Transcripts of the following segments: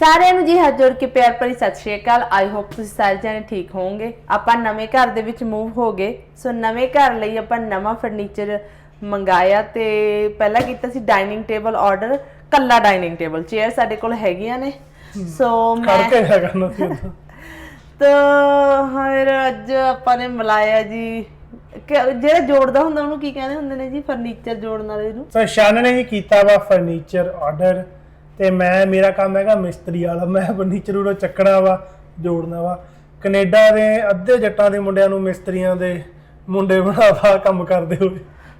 ਸਾਰਿਆਂ ਨੂੰ ਜੀ ਹੱਥ ਜੋੜ ਕੇ ਪਿਆਰ ਭਰੀ ਸਤਿ ਸ਼੍ਰੀ ਅਕਾਲ। ਆਈ ਹੋਪ ਤੁਸੀਂ ਸਾਰੇ ਜਣੇ ਠੀਕ ਹੋਵੋਗੇ। ਆਪਾਂ ਨਵੇਂ ਘਰ ਦੇ ਵਿੱਚ ਮੂਵ ਹੋ ਗਏ। ਸੋ ਨਵੇਂ ਘਰ ਲਈ ਆਪਾਂ ਨਵਾਂ ਫਰਨੀਚਰ ਮੰਗਾਇਆ ਤੇ ਪਹਿਲਾਂ ਕੀਤਾ ਸੀ ਡਾਈਨਿੰਗ ਟੇਬਲ ਆਰਡਰ ਕੱਲਾ ਡਾਈਨਿੰਗ ਟੇਬਲ ਚੇਅਰ ਸਾਡੇ ਕੋਲ ਹੈਗੀਆਂ ਨੇ। ਸੋ ਮੈਂ ਕਰਕੇ ਹੈ ਕਰਨਾ ਸੀ ਉਦੋਂ। ਤਾਂ ਹਰ ਅੱਜ ਆਪਾਂ ਨੇ ਮਿਲਾਇਆ ਜੀ। ਕਿ- ਜਿਹੜਾ ਜੋੜਦਾ ਹੁੰਦਾ ਉਹਨੂੰ ਕੀ ਕਹਿੰਦੇ ਹੁੰਦੇ ਨੇ ਜੀ? ਫਰਨੀਚਰ ਜੋੜਨ ਵਾਲੇ ਨੂੰ। ਸੋ ਸ਼ਨ ਨੇ ਹੀ ਕੀਤਾ ਵਾ ਫਰਨੀਚਰ ਆਰਡਰ ਤੇ ਮੈਂ ਮੇਰਾ ਕੰਮ ਹੈਗਾ ਮਿਸਤਰੀ ਵਾਲਾ। ਮੈਂ ਫਰਨੀਚਰ ਉਰੋਂ ਚੱਕਣਾ ਵਾ ਜੋੜਨਾ ਵਾ। ਕੈਨੇਡਾ ਦੇ ਅੱਧੇ ਜੱਟਾਂ ਦੇ ਮੁੰਡਿਆਂ ਨੂੰ ਮਿਸਤਰੀਆਂ ਦੇ ਮੁੰਡੇ ਬਣਾਵਾ ਕੰਮ ਕਰਦੇ ਹੋਏ।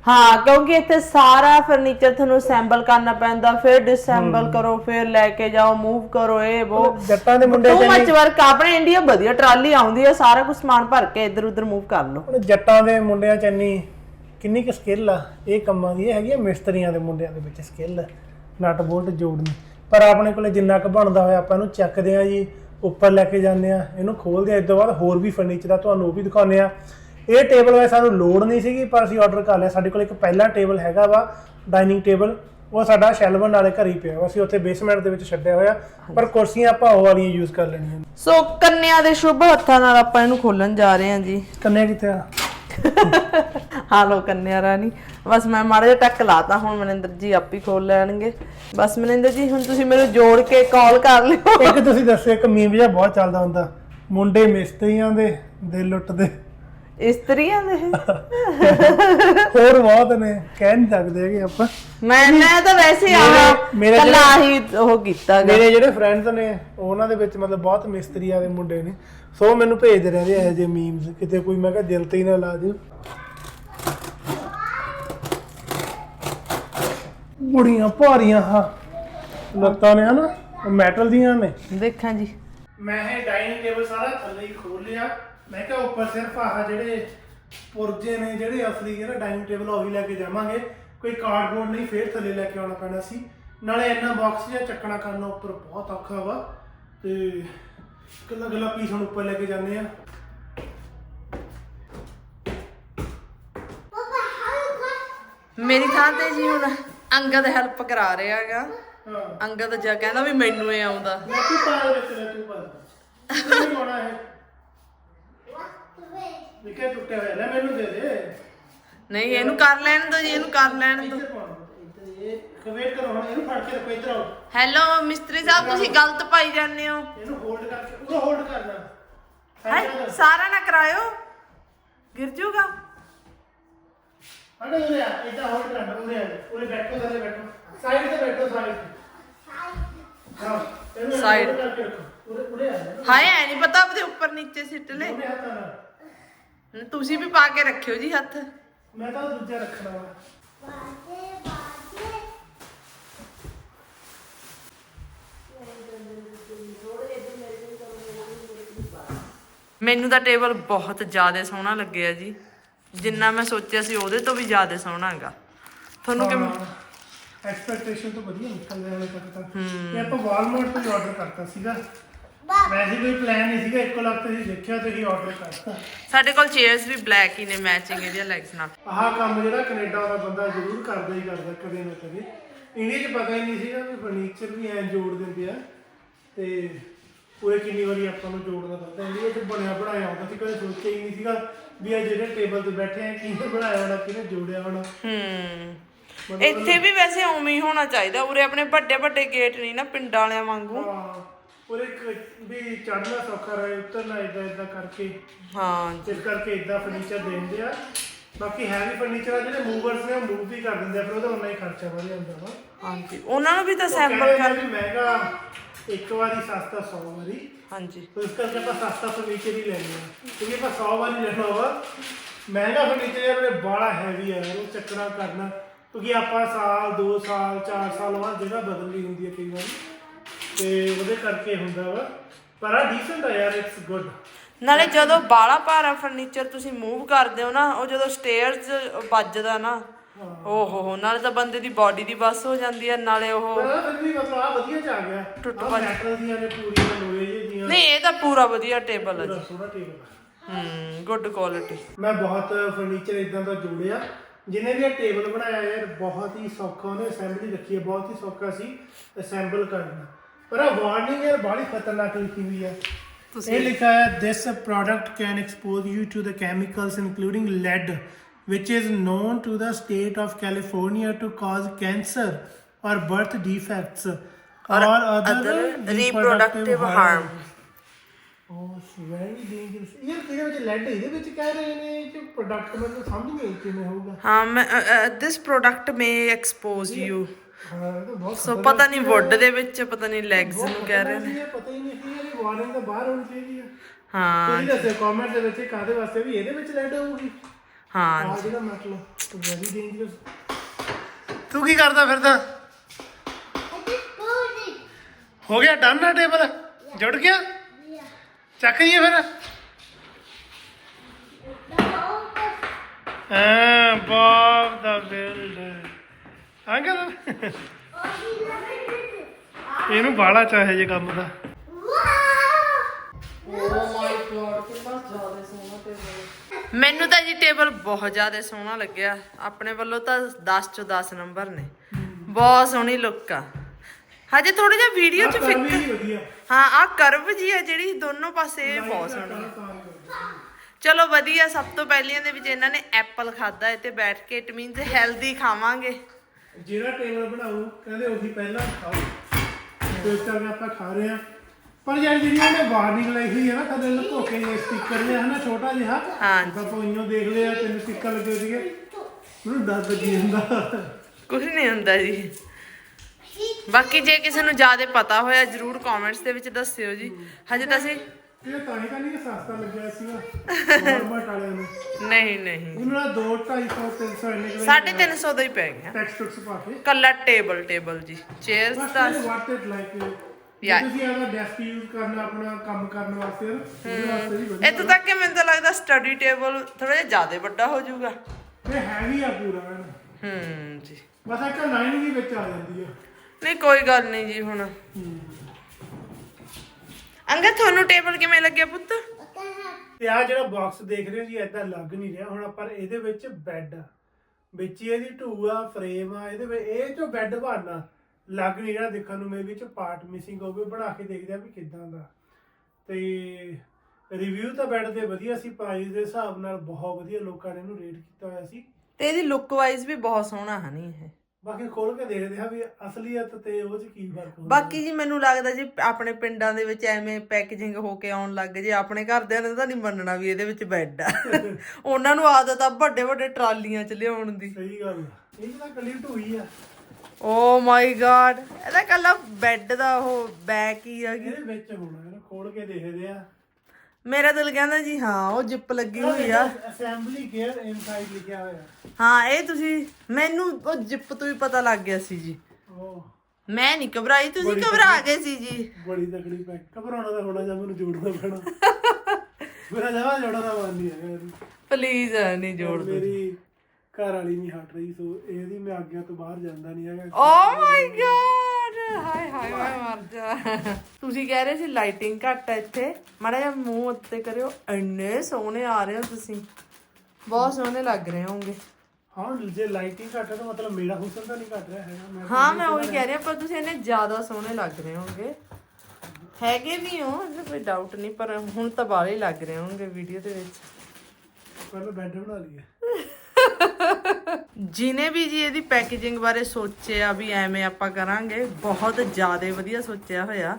ਹਾਂ ਕਿਉਂਕਿ ਇੱਥੇ ਸਾਰਾ ਫਰਨੀਚਰ ਤੁਹਾਨੂੰ ਅਸੈਂਬਲ ਕਰਨਾ ਪੈਂਦਾ। ਫਿਰ ਡਿਸੈਂਬਲ ਕਰੋ ਫਿਰ ਲੈ ਕੇ ਜਾਓ ਮੂਵ ਕਰੋ ਇਹ ਉਹ ਜੱਟਾਂ ਦੇ ਮੁੰਡੇ ਟੂ ਮੱਚ ਵਰਕ ਆਪਣੇ ਇੰਡੀਆ ਵਧੀਆ ਟਰਾਲੀ ਆਉਂਦੀ ਹੈ ਸਾਰਾ ਕੁਝ ਸਮਾਨ ਭਰ ਕੇ ਇੱਧਰ ਉੱਧਰ ਮੂਵ ਕਰ ਲਓ। ਹੁਣ ਜੱਟਾਂ ਦੇ ਮੁੰਡਿਆਂ ਚ ਇੰਨੀ ਕਿੰਨੀ ਕੁ ਸਕਿੱਲ ਆ? ਇਹ ਕੰਮਾਂ ਦੀ ਇਹ ਹੈਗੀ ਮਿਸਤਰੀਆਂ ਦੇ ਮੁੰਡਿਆਂ ਦੇ ਵਿੱਚ ਸਕਿੱਲ ਨਟ ਬੋਲਟ ਜੋੜਨੀ। ਪਰ ਆਪਣੇ ਕੋਲੇ ਜਿੰਨਾ ਕੁ ਬਣਦਾ ਹੋਇਆ ਆਪਾਂ ਇਹਨੂੰ ਚੱਕਦੇ ਆ ਜੀ ਉੱਪਰ ਲੈ ਕੇ ਜਾਂਦੇ ਆ ਇਹਨੂੰ ਖੋਲਦੇ ਆ ਇਸ ਤੋਂ ਬਾਅਦ ਹੋਰ ਵੀ ਫਰਨੀਚਰ ਆ ਤੁਹਾਨੂੰ ਉਹ ਵੀ ਦਿਖਾਉਂਦੇ ਆ ਇਹ ਟੇਬਲ ਵੈਸੇ ਸਾਨੂੰ ਲੋੜ ਨਹੀਂ ਸੀਗੀ ਪਰ ਅਸੀਂ ਆਰਡਰ ਕਰ ਲਿਆ। ਸਾਡੇ ਕੋਲ ਇੱਕ ਪਹਿਲਾ ਟੇਬਲ ਹੈਗਾ ਵਾ ਡਾਈਨਿੰਗ ਟੇਬਲ ਉਹ ਸਾਡਾ ਸ਼ੈਲਵਨ ਨਾਲੇ ਘਰ ਹੀ ਪਿਆ ਵਾ। ਅਸੀਂ ਉੱਥੇ ਬੇਸਮੈਂਟ ਦੇ ਵਿੱਚ ਛੱਡਿਆ ਹੋਇਆ ਪਰ ਕੁਰਸੀਆਂ ਆਪਾਂ ਉਹ ਵਾਲੀਆਂ ਯੂਜ਼ ਕਰ ਲੈਣੀਆਂ। ਸੋ ਕੰਨਿਆ ਦੇ ਸ਼ੁਭ ਹੱਥਾਂ ਨਾਲ ਆਪਾਂ ਇਹਨੂੰ ਖੋਲਣ ਜਾ ਰਹੇ ਹਾਂ ਜੀ। ਕੰਨੇ ਕਿੱਥੇ ਆ? ਹਾਲੋ ਕੰਨਿਆ ਰਾਣੀ। ਬਸ ਮੈਂ ਮਾੜਾ ਜਿਹਾ ਟੱਕ ਲਾਤਾ ਹੁਣ ਮਨਿੰਦਰ ਜੀ ਆਪ ਹੀ ਖੋਲ ਲੈਣਗੇ। ਬਸ ਮਨਿੰਦਰ ਜੀ ਹੁਣ ਤੁਸੀਂ ਮੈਨੂੰ ਜੋੜ ਕੇ ਕਾਲ ਕਰ ਲਿਓ। ਇੱਕ ਤੁਸੀਂ ਦੱਸਿਓ ਇੱਕ ਮੀਮ ਜਿਹਾ ਬਹੁਤ ਚੱਲਦਾ ਹੁੰਦਾ। ਮੁੰਡੇ ਮਿਸਤਰੀਆਂ ਦੇ ਦਿਲ ਲੁੱਟਦੇ। ਇਸਤਰੀਆਂ ਦੇ? ਹੋਰ ਬਹੁਤ ਨੇ ਕਹਿ ਨਹੀਂ ਸਕਦੇ ਹੈਗੇ ਆਪਾਂ। ਮੈਂ ਮੈਂ ਤਾਂ ਵੈਸੇ ਆ ਮੇਰੇ- ਕੱਲਾ ਹੀ ਉਹ ਕੀਤਾ। ਮੇਰੇ ਜਿਹੜੇ ਫਰੈਂਡਸ ਨੇ ਉਹਨਾਂ ਦੇ ਵਿੱਚ ਮਤਲਬ ਬਹੁਤ ਮਿਸਤਰੀਆਂ ਦੇ ਮੁੰਡੇ ਨੇ। ਸੋ ਮੈਨੂੰ ਭੇਜਦੇ ਰਹਿੰਦੇ ਇਹੋ ਜਿਹੇ ਮੀਮਸ ਕਿਤੇ ਕੋਈ ਮੈਂ ਕਿਹਾ ਦਿਲ ਤੇ ਹੀ ਨਾ ਲਾ ਦਿਓ। ਬੁੜੀਆਂ ਭਾਰੀਆਂ ਹਾਂ। ਲੱਤਾਂ ਨੇ ਹਨਾ ਉਹ ਮੈਟਲ ਦੀਆਂ ਨੇ। ਦੇਖਾਂ ਜੀ। ਮੈਂ ਇਹ ਡਾਈਨਿੰਗ ਟੇਬਲ ਸਾਰਾ ਥੱਲੇ ਹੀ ਖੋਲ ਲਿਆ। ਮੈਂ ਕਿਹਾ ਉੱਪਰ ਸਿਰਫ ਆਹ ਜਿਹੜੇ ਪੁਰਜੇ ਨੇ ਜਿਹੜੇ ਅਸਲੀ ਜਿਹੜਾ ਡਾਈਨਿੰਗ ਟੇਬਲ ਉਹ ਵੀ ਲੈ ਕੇ ਜਾਵਾਂਗੇ। ਕੋਈ ਕਾਰਡਬੋਰਡ ਨਹੀਂ ਫੇਰ ਥੱਲੇ ਲੈ ਕੇ ਆਉਣਾ ਪੈਣਾ ਸੀ। ਨਾਲੇ ਇੰਨਾ ਬਾਕਸ ਜਿਹਾ ਚੱਕਣਾ ਕਰਨਾ ਉੱਪਰ ਬਹੁਤ ਔਖਾ ਵਾ। ਤੇ ਕੱਲਾ ਕੱਲਾ ਪੀਸ ਹੁਣ ਉੱਪਰ ਲੈ ਕੇ ਜਾਂਦੇ ਆ। ਮੇਰੀ ਥਾਂ ਤੇ ਜੀ ਹੁਣ। ਅੰਗਦ ਹੈਲਪ ਕਰਾ ਰਿਹਾ ਹੈਗਾ। ਹਾਂ। ਅੰਗਦ ਜਾ ਕਹਿੰਦਾ ਵੀ ਮੈਨੂੰ ਇਹ ਆਉਂਦਾ। ਮੈਂ ਤੂੰ ਤੂੰ ਤੂੰ ਨਹੀਂ ਪਾਉਣਾ ਹੈ ਵਿਕੇ ਟੁੱਟਿਆ ਹੋਇਆ ਲੈ ਮੈਨੂੰ ਦੇ ਦੇ। ਨਹੀਂ ਇਹਨੂੰ ਕਰ ਲੈਣ ਦੋ ਜੀ ਇਹਨੂੰ ਕਰ ਲੈਣ ਦੋ। ਇੱਥੇ ਪਾਉਣਾ ਇੱਥੇ ਇਹ ਵੇਟ ਕਰੋ ਹੁਣ ਇਹਨੂੰ ਫੜ ਕੇ ਰੱਖੋ ਇੱਧਰ ਆਓ। ਹੈਲੋ ਮਿਸਤਰੀ ਸਾਹਿਬ ਤੁਸੀਂ ਗਲਤ ਪਾਈ ਜਾਂਦੇ ਹੋ। ਇਹਨੂੰ ਹੋਲਡ ਕਰਕੇ ਉਹਨੂੰ ਹੋਲਡ ਕਰਨਾ। ਸਾਰਾ ਨਾ ਕਰਾਇਓ। ਗਿਰ ਜਾਊਗਾ। ਅੜੇ ਉਰੇ ਆ ਇਦਾਂ ਹੋਲਡ ਕਰਨਾ ਉਰੇ ਆ ਉਰੇ ਬੈਠੋ ਥੱਲੇ ਬੈਠੋ। ਸਾਈਡ ਤੇ ਬੈਠੋ ਸਾਈਡ ਤੇ ਹਾਂ ਇਹਨੂੰ Side. hold ਕਰਕੇ ਰੱਖੋ। ਉਰੇ ਉਰੇ ਆ ਜਾ। ਹਾਏ ਐ ਨਹੀਂ ਪਤਾ ਉਹਦੇ ਉੱਪਰ ਨੀਚੇ ਸਿੱਟ ਲੈ। ਉਰੇ ਹੱਥਾਂ ਨਾਲ। ਤੁਸੀਂ ਵੀ ਪਾ ਕੇ ਰੱਖਿਓ ਜੀ ਹੱਥ। ਮੈਂ ਤਾਂ ਦੂਜਾ ਰੱਖਣਾ ਵਾ। ਮੈਨੂੰ ਤਾਂ ਟੇਬਲ ਬਹੁਤ ਜ਼ਿਆਦਾ ਸੋਹਣਾ ਲੱਗਿਆ ਜੀ। ਜਿੰਨਾ ਮੈਂ ਸੋਚਿਆ ਸੀ ਉਹਦੇ ਤੋਂ ਵੀ ਜ਼ਿਆਦਾ ਸੋਹਣਾ ਹੈਗਾ। ਤੁਹਾਨੂੰ ਕਿਵੇਂ ਐਕਸਪੈਕਟੇਸ਼ਨ ਤੋਂ ਵਧੀਆ ਨਿਕਲ ਰਿਹਾ ਤੱਕ ਤਾਂ। ਇਹ ਆਪਾਂ ਵਾਲਮਾਰਟ ਤੋਂ ਆਰਡਰ ਕਰਤਾ ਸੀਗਾ। ਵੈਸੇ ਕੋਈ ਪਲਾਨ ਨਹੀਂ ਸੀਗਾ ਇੱਕੋ ਲੱਖ ਤੇ ਹੀ ਦੇਖਿਆ ਤੇ ਹੀ ਆਰਡਰ ਕਰਤਾ। ਸਾਡੇ ਕੋਲ ਚੇਅਰਸ ਵੀ ਬਲੈਕ ਹੀ ਨੇ ਮੈਚਿੰਗ ਇਹਦੀਆਂ ਲੈਗਸ ਨਾਲ। ਆਹ ਕੰਮ ਜਿਹੜਾ ਕੈਨੇਡਾ ਦਾ ਬੰਦਾ ਜ਼ਰੂਰ ਕਰਦਾ ਹੀ ਕਰਦਾ ਕਦੇ ਨਾ ਕਦੇ। ਇੰਡੀਆ 'ਚ ਪਤਾ ਹੀ ਨਹੀਂ ਸੀਗਾ ਵੀ ਫਰਨੀਚਰ ਵੀ ਐਂ ਜੋੜ ਦਿੰਦੇ ਆ। ਤੇ ਪੂਰੇ ਕਿੰਨੀ ਵਾਰੀ ਆਪਾਂ ਨੂੰ ਜੋੜਨਾ ਪੈਂਦਾ ਇੰਡੀਆ 'ਚ ਬਣਿਆ ਬਣਾਇਆ ਹੁੰਦਾ ਸੀ ਕਦੇ ਸੋਚਿਆ ਹੀ ਨਹੀਂ ਸੀਗਾ ਵੀ ਇਹ ਜਿਹੜੇ ਟੇਬਲ ਤੇ ਬੈਠੇ ਆ ਕਿਹਨੇ ਬਣਾਇਆ ਹੋਣਾ ਕਿਹਨੇ ਜੋੜਿਆ ਹੋਣਾ? ਹੂੰ। ਇੱਥੇ ਵੀ ਵੈਸੇ ਉਵੇਂ ਹੀ ਹੋਣਾ ਚਾਹੀਦਾ ਉਰੇ ਆਪਣੇ ਵੱਡੇ ਵੱਡੇ ਗੇਟ ਨਹੀਂ ਨਾ ਪਿੰਡਾਂ ਵਾਲਿਆਂ ਵਾਂਗੂ। ਹਾਂ ਪੂਰੇ ਇੱਕ ਵੀ ਚੜ੍ਹਨਾ ਸੌਖਾ ਰਹੇ ਉਤਰਨਾ ਇਦਾਂ ਇਦਾਂ ਕਰਕੇ। ਹਾਂ। ਇਸ ਕਰਕੇ ਇਦਾਂ ਫਰਨੀਚਰ ਦੇ ਦਿੰਦੇ ਆ। ਬਾਕੀ ਹੈਵੀ ਫਰਨੀਚਰ ਆ ਜਿਹੜੇ ਮੂਵਰਸ ਨੇ ਉਹ ਮੂਵ ਵੀ ਕਰ ਦਿੰਦੇ ਆ ਫਿਰ ਉਹਦਾ ਉਨਾ ਹੀ ਖਰਚਾ ਵਧ ਜਾਂਦਾ ਵਾ। ਹਾਂਜੀ ਉਹਨਾਂ ਨੂੰ ਵੀ ਤਾਂ ਸੈਂਪਲ ਆ ਵੀ ਮਹਿੰਗਾ ਇੱਕ ਵਾਰੀ ਸਸਤਾ 100 ਵਾਰੀ। ਹਾਂਜੀ। तो ਇਸ ਕਰਕੇ ਆਪਾਂ ਸਸਤਾ ਫਰਨੀਚਰ ਹੀ ਲੈਣੇ ਆ ਕਿਉਂਕਿ ਆਪਾਂ 100 ਵਾਰੀ ਲੈਣਾ ਵਾ। ਮਹਿੰਗਾ ਫਰਨੀਚਰ ਇਹ ਬੜਾ ਹੈਵੀ ਆ। ਉਹ ਚੱਕਣਾ ਕਰਨਾ। ਕਿਉਂਕਿ ਆਪਾਂ ਸਾਲ 2 ਸਾਲ 4 ਸਾਲ ਬਾਅਦ ਜਗ੍ਹਾ ਬਦਲਣੀ ਹੁੰਦੀ ਹੈ ਕਈ ਵਾਰੀ। ਤੇ ਉਹਦੇ ਕਰਕੇ ਹੁੰਦਾ ਵਾ। ਪਰ ਆ ਡੀਸੈਂਟ ਆ ਯਾਰ ਇਟਸ ਗੁੱਡ ਨਾਲੇ ਜਦੋਂ ਬਾਲਾ ਭਾਰਾ ਫਰਨੀਚਰ ਤੁਸੀਂ ਮੂਵ ਕਰਦੇ ਹੋ ਨਾ ਉਹ ਜਦੋਂ ਸਟੇਅਰਸ ਵੱਜਦਾ ਨਾ ਓਹੋ ਹੋ ਨਾਲੇ ਤਾਂ ਬੰਦੇ ਦੀ ਬਾਡੀ ਦੀ ਬਸ ਹੋ ਜਾਂਦੀ ਹੈ ਨਾਲੇ ਉਹ ਆ ਫਿਰ ਵੀ ਮਤਲਬ ਆ ਵਧੀਆ ਚ ਆ ਗਿਆ। ਟੁੱਟ ਭੱਜ। ਮੈਟਲ ਦੀਆਂ ਨੇ ਪੂਰੀਆਂ ਲੋਹੇ ਜਿਹੀਆਂ। ਨਹੀਂ ਇਹ ਤਾਂ ਪੂਰਾ ਵਧੀਆ ਟੇਬਲ ਹੈ ਜੀ। ਸੋਹਣਾ ਟੇਬਲ ਹੂੰ ਗੁੱਡ ਕੁਆਲਿਟੀ ਮੈਂ ਬਹੁਤ ਫਰਨੀਚਰ ਇਦਾਂ ਦਾ ਜੋੜਿਆ। ਜਿਹਨੇ ਵੀ ਇਹ ਟੇਬਲ ਬਣਾਇਆ ਯਾਰ ਬਹੁਤ ਹੀ ਸੌਖਾ ਉਹਨੇ ਅਸੈਂਬਲੀ ਰੱਖੀ ਹੈ ਬਹੁਤ ਹੀ ਸੌਖਾ ਸੀ ਅਸੈਂਬਲ ਕਰਨਾ। ਪਰ ਆ ਵਾਰਨਿੰਗ ਯਾਰ ਬੜੀ ਖਤਰਨਾਕ ਲਿਖੀ ਹੋਈ ਆ। ਇਹ ਲਿਖਾ ਹੈ this product can expose you to the chemicals including lead which is known to the state of California to cause cancer or birth defects or, other, reproductive harm. Oh, it's very dangerous. ਯਾਰ ਇਹਦੇ ਵਿੱਚ lead ਇਹਦੇ ਵਿੱਚ ਕਹਿ ਰਹੇ ਨੇ ਕਿ product ਮੈਨੂੰ ਸਮਝ ਨਹੀਂ ਆਈ ਕਿਵੇਂ ਹੋਊਗਾ ਹਾਂ ਮੈਂ this product may expose you ਹਾਂ ਇਹ ਸੋ ਪਤਾ ਨਹੀਂ ਵੁੱਡ ਦੇ ਵਿੱਚ ਪਤਾ ਨਹੀਂ ਲੈਗਸ ਨੂੰ ਕਹਿ ਰਹੇ ਨੇ ਪਤਾ ਹੀ ਨਹੀਂ ਸੀ ਇਹ ਵਾਰਨਿੰਗ ਤਾਂ ਬਾਹਰ ਹੋਣੀ ਚਾਹੀਦੀ ਆ ਹਾਂ ਤੁਸੀਂ ਦੱਸੋ ਕਮੈਂਟ ਦੇ ਵਿੱਚ ਕਾਦੇ ਵਾਸਤੇ ਵੀ ਇਹਦੇ ਵਿੱਚ ਲੈਡ ਹੋਊਗੀ ਹਾਂ। ਆ ਜਿਹੜਾ ਮਤਲਬ ਵੈਰੀ ਡੇਂਜਰਸ ਤੂੰ ਕੀ ਕਰਦਾ ਫਿਰਦਾ? ਹੋ ਗਿਆ ਡਨ ਨਾ ਟੇਬਲ? ਜੁੜ ਗਿਆ? ਚੱਕ ਜੀਏ ਫਿਰ। ਹਾਂ ਬਾਬ ਦਾ ਬਿਲਡਰ ਅੰਕਲ ਇਹਨੂੰ ਬਾਲਾ ਚਾਹੇ ਜੇ ਕੰਮ ਦਾ। ਮੈਨੂੰ ਤਾਂ ਜੀ ਟੇਬਲ ਬਹੁਤ ਜ਼ਿਆਦਾ ਸੋਹਣਾ ਲੱਗਿਆ। ਆਪਣੇ ਵੱਲੋਂ ਤਾਂ 10 ਚੋਂ 10 ਨੰਬਰ ਨੇ। ਬਹੁਤ ਸੋਹਣੀ ਲੁੱਕ ਆ। ਹਜੇ ਥੋੜਾ ਜਿਹਾ ਵੀਡੀਓ ਚ ਫਿੱਕ ਹੀ ਆ ਕਰਵ ਜੀ ਆ ਜਿਹੜੀ ਦੋਨੋਂ ਪਾਸੇ ਬਹੁਤ ਸੋਹਣੀ ਚਲੋ ਵਧੀਆ ਸਭ ਤੋਂ ਪਹਿਲੀਆਂ ਦੇ ਵਿੱਚ ਇਹਨਾਂ ਨੇ ਐਪਲ ਖਾਦਾ ਤੇ ਬੈਠ ਕੇ ਇਟ ਮੀਨਸ ਹੈਲਦੀ ਖਾਵਾਂਗੇ। ਜਿਹੜਾ ਟੇਬਲ ਬਣਾਉ ਕਹਿੰਦੇ ਉਹੀ ਪਹਿਲਾਂ ਖਾਓ। ਤੇ ਇਸ ਕਰਕੇ ਆਪਾਂ ਖਾ ਰਹੇ ਆ ਪਰ ਜਿਹੜੀ ਉਹਨੇ ਵਾਰਨਿੰਗ ਲਈ ਹੋਈ ਹੈ ਨਾ ਕਦੇ ਲੁਕੋ ਕੇ ਇਹ ਸਟicker ਜਿਹਾ ਹੈ ਨਾ ਛੋਟਾ ਜਿਹਾ। ਹਾਂ ਆਪਾਂ ਪੋਈਓ ਦੇਖ ਲਿਆ ਤਿੰਨ ਸਟicker ਲੱਗੇ ਸੀਗੇ। ਮੈਨੂੰ ਡਰ ਲੱਗੀ ਜਾਂਦਾ ਕੁਝ ਨਹੀਂ ਹੁੰਦਾ ਜੀ। ਬਾਕੀ ਜੇ ਕਿਸੇ ਨੂੰ ਜ਼ਿਆਦਾ ਪਤਾ ਹੋਇਆ ਜਰੂਰ ਕਮੈਂਟਸ ਦੇ ਵਿੱਚ ਦੱਸਿਓ ਜੀ। ਹਜੇ ਤਾਂ ਅਸੀਂ ਇਹ ਤਾਂ ਹੀ ਤਾਂ ਨਹੀਂ ਕਿ ਸਸਤਾ ਲੱਗਿਆ ਸੀਗਾ ਨਾਰਮਲ ਵਾਲਿਆਂ ਨੂੰ। ਨਹੀਂ ਨਹੀਂ। ਉਹਨਾਂ ਦਾ 2 250 300 ਇੰਨੇ ਕੁ 350 ਦਾ ਹੀ ਪੈ ਗਿਆ। ਟੈਕਸਟ ਟੁਕਸ ਪਾ ਕੇ। ਕੱਲਾ ਟੇਬਲ ਟੇਬਲ ਜੀ। ਚੇਅਰਸ ਬਸ ਦਾ ਵਾਟ ਇਟ ਲਾਈਕ Yeah. ਤੁਸੀਂ ਆਪਣਾ ਡੈਸਕ ਯੂਜ਼ ਕਰਨਾ ਆਪਣਾ ਕੰਮ ਕਰਨ ਵਾਸਤੇ ਨਾ, ਉਹਦੇ ਵਾਸਤੇ ਵੀ ਵਧੀਆ ਇੱਥੋਂ ਤੱਕ ਕਿ ਮੈਨੂੰ ਤਾਂ ਲੱਗਦਾ ਸਟੱਡੀ ਟੇਬਲ ਥੋੜਾ ਜਿਹਾ ਜ਼ਿਆਦਾ ਵੱਡਾ ਹੋ ਜਾਊਗਾ। ਇਹ ਹੈਵੀ ਆ ਪੂਰਾ ਐਨ। ਹੂੰ ਜੀ। ਬਸ ਇੱਕ ਲਾਈਨ ਵੀ ਵਿੱਚ ਆ ਜਾਂਦੀ ਆ। ਨਹੀਂ ਕੋਈ ਗੱਲ ਨਹੀਂ ਜੀ ਹੁਣ। ਅੰਗਾ ਤੁਹਾਨੂੰ ਟੇਬਲ ਕਿਵੇਂ ਲੱਗਿਆ ਪੁੱਤ? ਤੇ ਆ ਜਿਹੜਾ ਬਾਕਸ ਦੇਖ ਰਹੇ ਹੋ ਜੀ ਏਦਾਂ ਲੱਗ ਨਹੀਂ ਰਿਹਾ। ਹੁਣ ਪਰ ਇਹਦੇ ਵਿੱਚ ਬੈੱਡ ਆ। ਵਿੱਚ ਹੀ ਇਹਦੀ ਢੂ ਆ ਫਰੇਮ ਆ ਇਹਦੇ ਵਿੱਚ ਇਹ ਜੋ ਬੈੱਡ ਬਣਨਾ ਲੱਗ ਨਹੀਂ ਰਿਹਾ ਦੇਖਣ ਨੂੰ ਮੇਰੇ ਵਿੱਚ ਪਾਰਟ ਮਿਸਿੰਗ ਹੋਵੇ ਬਣਾ ਕੇ ਦੇਖਦੇ ਆ ਵੀ ਕਿਦਾਂ ਦਾ। ਤੇ ਰਿਵਿਊ ਤਾਂ ਬੈੱਡ ਤੇ ਵਧੀਆ ਸੀ ਪ੍ਰਾਈਸ ਦੇ ਹਿਸਾਬ ਨਾਲ ਬਹੁਤ ਵਧੀਆ ਲੋਕਾਂ ਨੇ ਇਹਨੂੰ ਰੇਟ ਕੀਤਾ ਹੋਇਆ ਸੀ। ਤੇ ਇਹਦੀ ਲੁੱਕ ਵਾਈਜ਼ ਵੀ ਬਹੁਤ ਸੋਹਣਾ ਹਨੀ ਇਹ। ਬਾਕੀ ਖੋਲ ਕੇ ਦੇਖਦੇ ਆ ਵੀ ਅਸਲੀਅਤ ਤੇ ਉਹ ਚ ਕੀ ਫ਼ਰਕ ਹੁੰਦਾ ਬਾਕੀ ਜੀ ਮੈਨੂੰ ਲੱਗਦਾ ਜੀ ਆਪਣੇ ਪਿੰਡਾਂ ਦੇ ਵਿੱਚ ਐਵੇਂ ਪੈਕੇਜਿੰਗ ਹੋ ਕੇ ਆਉਣ ਲੱਗ ਜੇ ਆਪਣੇ ਘਰਦਿਆਂ ਨੇ ਤਾਂ ਨਹੀਂ ਮੰਨਣਾ ਵੀ ਇਹਦੇ ਵਿੱਚ ਬੈੱਡ ਆ। ਉਹਨਾਂ ਨੂੰ ਆਦਤ ਆ ਵੱਡੇ ਵੱਡੇ ਟਰਾਲੀਆਂ ਚ ਲਿਆਉਣ ਦੀ। ਸਹੀ ਗੱਲ ਇਹ ਤਾਂ ਕੱਲੀ ਢੂਈ ਆ। ਓ ਮਾਈ ਗॉड ਇਹਦਾ ਕੱਲਾ ਬੈੱਡ ਦਾ ਉਹ ਬੈਕ ਹੀ ਆ ਇਹਦੇ ਵਿੱਚ ਹੋਣਾ ਇਹਨੂੰ ਖੋਲ ਕੇ ਦੇਖਦੇ ਆ। ਮੇਰਾ ਦਿਲ ਕਹਿੰਦਾ ਜੀ ਹਾਂ ਉਹ ਜਿੱਪ ਲੱਗੀ ਹੋਈ ਆ। ਅਸੈਂਬਲੀ ਗੇਅਰ ਇਨਸਾਈਡ ਲਿਖਿਆ ਹੋਇਆ। ਹਾਂ ਇਹ ਤੁਸੀਂ ਮੈਨੂੰ ਉਹ ਜਿੱਪ ਤੋਂ ਹੀ ਪਤਾ ਲੱਗ ਗਿਆ ਸੀ ਜੀ। ਉਹ ਮੈਂ ਨਹੀਂ ਘਬਰਾਈ ਤੁਸੀਂ ਘਬਰਾ ਗਏ ਸੀ ਜੀ। ਬੜੀ ਤਕੜੀ ਪੈਕ ਘਬਰਾਉਣਾ ਤਾਂ ਹੋਣਾ ਜਾਂ ਮੈਨੂੰ ਜੋੜਨਾ ਪੈਣਾ। ਮੇਰਾ ਜਮਾ ਜੋੜਨਾ ਦਾ ਮਨ ਨਹੀਂ ਇਹਨੂੰ। ਪਲੀਜ਼ ਨਹੀਂ ਜੋੜ ਦਿਓ ਮੇਰੀ ਘਰ ਵਾਲੀ ਨਹੀਂ ਹਟ ਰਹੀ ਸੋ ਇਹਦੀ ਮੈਂ ਆਗਿਆ ਤੋਂ ਬਾਹਰ ਜਾਂਦਾ ਨਹੀਂ ਹੈਗਾ। ਓ ਮਾਈ ਗॉड ਹਾਏ ਹਾਏ ਮੈਂ ਮਰ ਜਾ। ਤੁਸੀਂ ਕਹਿ ਰਹੇ ਸੀ ਲਾਈਟਿੰਗ ਘੱਟ ਹੈ ਇੱਥੇ। ਮਾੜਾ ਜਿਹਾ ਮੂੰਹ ਉੱਤੇ ਕਰਿਓ। ਇੰਨੇ ਸੋਹਣੇ ਆ ਰਹੇ ਹੋ ਤੁਸੀਂ। ਬਹੁਤ ਸੋਹਣੇ ਲੱਗ ਰਹੇ ਹੋਗੇ ਹਾਂ ਜੇ ਲਾਈਟਿੰਗ ਘੱਟ ਹੈ ਤਾਂ ਮਤਲਬ ਮੇਰਾ ਹੁਸਨ ਤਾਂ ਨਹੀਂ ਘਟ ਰਿਹਾ ਹੈਗਾ। ਮੈਂ ਹਾਂ ਮੈਂ ਉਹੀ ਕਹਿ ਰਹੀ। ਪਰ ਤੁਸੀਂ ਇੰਨੇ ਜ਼ਿਆਦਾ ਸੋਹਣੇ ਲੱਗ ਰਹੇ ਹੋਗੇ ਹੈਗੇ ਵੀ ਹੋ ਇਹਦਾ ਕੋਈ ਡਾਊਟ ਨਹੀਂ ਪਰ ਹੁਣ ਤਾਂ ਬਾਹਲੇ ਹੀ ਲੱਗ ਰਹੇ ਹੋਣਗੇ ਵੀਡੀਓ ਦੇ ਵਿੱਚ। ਪਹਿਲਾਂ ਬੈੱਡ ਬਣਾ ਲਈਏ। ਜਿਨੇ ਵੀ ਜੀ ਇਹਦੀ ਪੈਕੇਜਿੰਗ ਬਾਰੇ ਸੋਚਿਆ ਵੀ ਐਵੇਂ ਆਪਾਂ ਕਰਾਂਗੇ ਬਹੁਤ ਜ਼ਿਆਦਾ ਵਧੀਆ ਸੋਚਿਆ ਹੋਇਆ।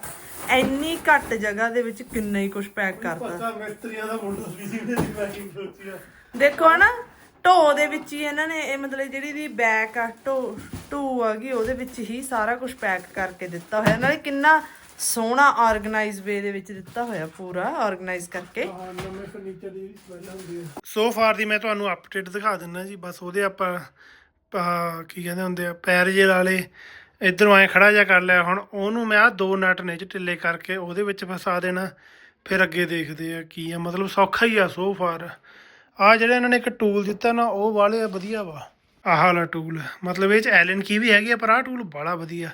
ਇੰਨੀ ਘੱਟ ਜਗ੍ਹਾ ਦੇ ਵਿੱਚ ਕਿੰਨਾ ਹੀ ਕੁਝ ਪੈਕ ਕਰਤਾ। ਪਤਾ ਮਿਸਤਰੀਆਂ ਦਾ ਮੁੰਡਾ ਵੀ ਸੀ ਇਹਦੀ ਪੈਕਿੰਗ ਸੋਚੀ ਆ। ਦੇਖੋ ਨਾ ਢੋ ਦੇ ਵਿੱਚ ਹੀ ਇਹਨਾਂ ਨੇ ਇਹ ਮਤਲਬ ਜਿਹੜੀ ਦੀ ਬੈਕ ਆ ਢੋ ਢੂ ਆ ਗਈ ਉਹਦੇ ਵਿੱਚ ਹੀ ਸਾਰਾ ਕੁਝ ਪੈਕ ਕਰਕੇ ਦਿੱਤਾ ਹੋਇਆ। ਨਾਲੇ ਕਿੰਨਾ ਸੋਹਣਾ ਆਰਗੇਨਾਈਜ਼ ਵੇ ਦੇ ਵਿੱਚ ਦਿੱਤਾ ਹੋਇਆ ਪੂਰਾ ਆਰਗੇਨਾਈਜ਼ ਕਰਕੇ। ਹਾਂ ਨਵੇਂ ਫਰਨੀਚਰ ਦੀ ਸਮੈਲ ਹੁੰਦੀ ਹੈ। ਸੋ ਫਾਰ ਦੀ ਮੈਂ ਤੁਹਾਨੂੰ ਅਪਡੇਟ ਦਿਖਾ ਦਿੰਦਾ ਜੀ ਬਸ ਉਹਦੇ ਆਪਾਂ ਆਹ ਕੀ ਕਹਿੰਦੇ ਹੁੰਦੇ ਆ ਪੈਰ ਜੇ ਵਾਲੇ ਇਧਰੋਂ ਐ ਖੜਾ ਜਾ ਕਰ ਲਿਆ ਹੁਣ ਉਹਨੂੰ ਮੈਂ ਆ ਦੋ ਨਟ ਨੇ ਚ ਢਿੱਲੇ ਕਰਕੇ ਉਹਦੇ ਵਿੱਚ ਫਸਾ ਦੇਣਾ ਫਿਰ ਅੱਗੇ ਦੇਖਦੇ ਆ ਕੀ ਆ ਮਤਲਬ ਸੌਖਾ ਹੀ ਆ ਸੋ ਫਾਰ ਆ ਜਿਹੜਾ ਇਹਨਾਂ ਨੇ ਇੱਕ ਟੂਲ ਦਿੱਤਾ ਨਾ ਉਹ ਵਾਲੇ ਵਧੀਆ ਵਾ। ਆਹ ਵਾਲਾ ਟੂਲ ਮਤਲਬ ਇਹ ਚ ਐਲਨ ਕੀ ਵੀ ਹੈਗੀ ਆ ਪਰ ਆਹ ਟੂਲ ਬੜਾ ਵਧੀਆ।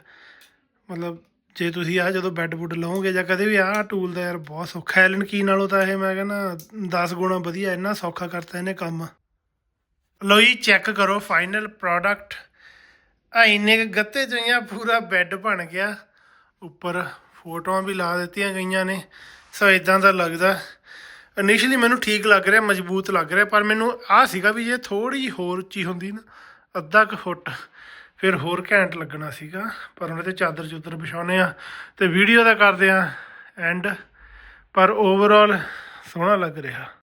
ਮਤਲਬ ਜੇ ਤੁਸੀਂ ਆ ਜਦੋਂ ਬੈੱਡ ਬੁੱਡ ਲਓਗੇ ਜਾਂ ਕਦੇ ਵੀ ਆਹ ਟੂਲ ਦਾ ਯਾਰ ਬਹੁਤ ਸੌਖਾ ਐਲਨ ਕੀ ਨਾਲੋਂ ਤਾਂ ਇਹ ਮੈਂ ਕਹਿੰਦਾ 10 ਗੁਣਾ ਵਧੀਆ, ਇੰਨਾ ਸੌਖਾ ਕਰਤਾ ਇਹਨੇ ਕੰਮ। ਲਓ ਜੀ ਚੈੱਕ ਕਰੋ ਫਾਈਨਲ ਪ੍ਰੋਡਕਟ ਆ ਇੰਨੇ ਕੁ ਗੱਤੇ ਚੋਂ ਪੂਰਾ ਬੈੱਡ ਬਣ ਗਿਆ। ਉੱਪਰ ਫੋਟੋਆਂ ਵੀ ਲਾ ਦਿੱਤੀਆਂ ਗਈਆਂ ਨੇ। ਸੋ ਇਦਾਂ ਦਾ ਲੱਗਦਾ। ਇਨੀਸ਼ੀਅਲੀ ਮੈਨੂੰ ਠੀਕ ਲੱਗ ਰਿਹਾ, ਮਜ਼ਬੂਤ ਲੱਗ ਰਿਹਾ, ਪਰ ਮੈਨੂੰ ਆਹ ਸੀਗਾ ਵੀ ਜੇ ਥੋੜੀ ਜਿਹੀ ਹੋਰ ਉੱਚੀ ਹੁੰਦੀ ਨਾ, ਅੱਧਾ ਕੁ ਫੁੱਟ। ਫਿਰ ਹੋਰ ਘੈਂਟ ਲੱਗਣਾ ਸੀਗਾ, ਪਰ ਉਹਨੇ ਤੇ ਚਾਦਰ ਚੁੱਦਰ ਵਿਛਾਉਨੇ ਆ ਤੇ ਵੀਡੀਓ ਦਾ ਕਰਦੇ ਆ ਐਂਡ ਪਰ ਓਵਰਆਲ ਸੋਹਣਾ ਲੱਗ ਰਿਹਾ।